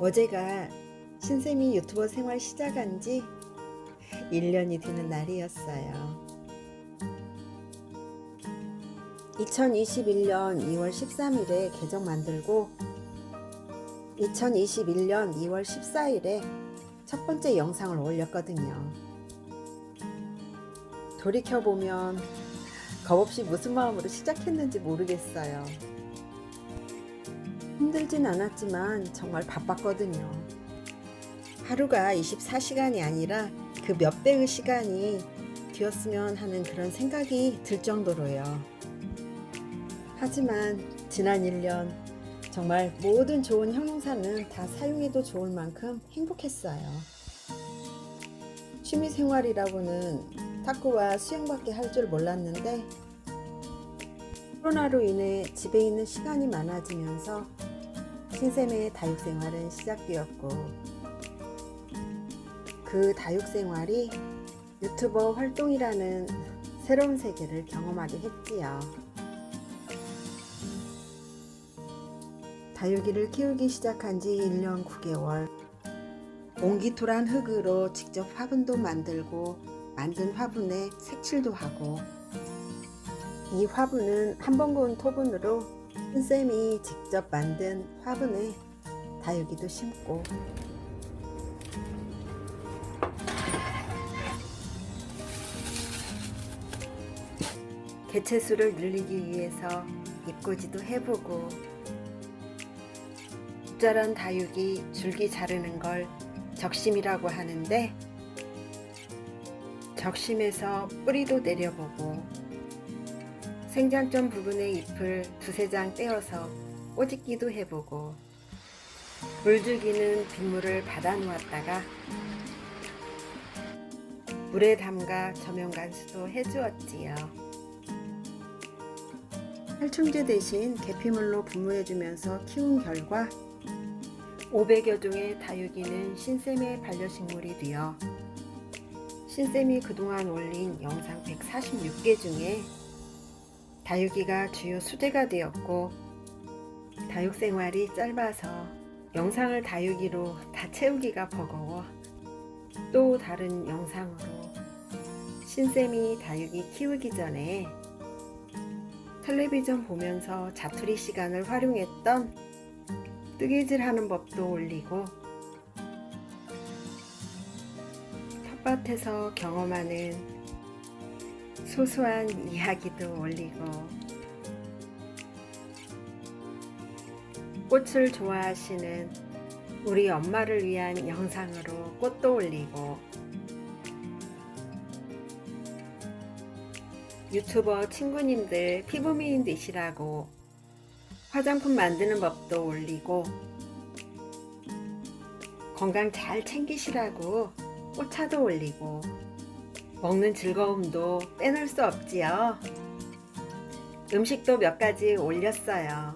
어제가 신쌤이 유튜버 생활 시작한 지 1년이 되는 날이었어요. 2021년 2월 13일에 계정 만들고 2021년 2월 14일에 첫 번째 영상을 올렸거든요. 돌이켜보면 겁없이 무슨 마음으로 시작했는지 모르겠어요. 힘들진 않았지만 정말 바빴거든요. 하루가 24시간이 아니라 그 몇 배의 시간이 뒤었으면 하는 그런 생각이 들 정도로요. 하지만 지난 1년 정말 모든 좋은 형용사는 다 사용해도 좋을 만큼 행복했어요. 취미 생활이라고는 탁구와 수영밖에 할 줄 몰랐는데 코로나로 인해 집에 있는 시간이 많아지면서 신쌤의 다육 생활은 시작되었고 그 다육 생활이 유튜버 활동이라는 새로운 세계를 경험하게 했지요. 다육이를 키우기 시작한 지 1년 9개월. 옹기토란 흙으로 직접 화분도 만들고 만든 화분에 색칠도 하고 이 화분은 한 번 구운 토분으로 쌤이 직접 만든 화분에 다육이도 심고. 개체수를 늘리기 위해서 입고지도 해보고 적절한 다육이 줄기 자르는 걸 적심이라고 하는데 적심에서 뿌리도 내려보고 생장점 부분의 잎을 두세 장 떼어서 꼬집기도 해보고 물주기는 빗물을 받아 놓았다가 물에 담가 저면 간수도 해주었지요. 살충제 대신 계피물로 분무해주면서 키운 결과 500여 종의 다육이는 신쌤의 반려식물이 되어 신쌤이 그동안 올린 영상 146개 중에 다육이가 주요 수제가 되었고 다육 생활이 짧아서 영상을 다육이로 다 채우기가 버거워 또 다른 영상으로 신쌤이 다육이 키우기 전에 텔레비전 보면서 자투리 시간을 활용했던 뜨개질 하는 법도 올리고 텃밭에서 경험하는 소소한 이야기도 올리고 꽃을 좋아하시는 우리 엄마를 위한 영상으로 꽃도 올리고 유튜버 친구님들 피부 미인 되시라고 화장품 만드는 법도 올리고 건강 잘 챙기시라고 꽃차도 올리고 먹는 즐거움도 빼놓을 수 없지요. 음식도 몇 가지 올렸어요.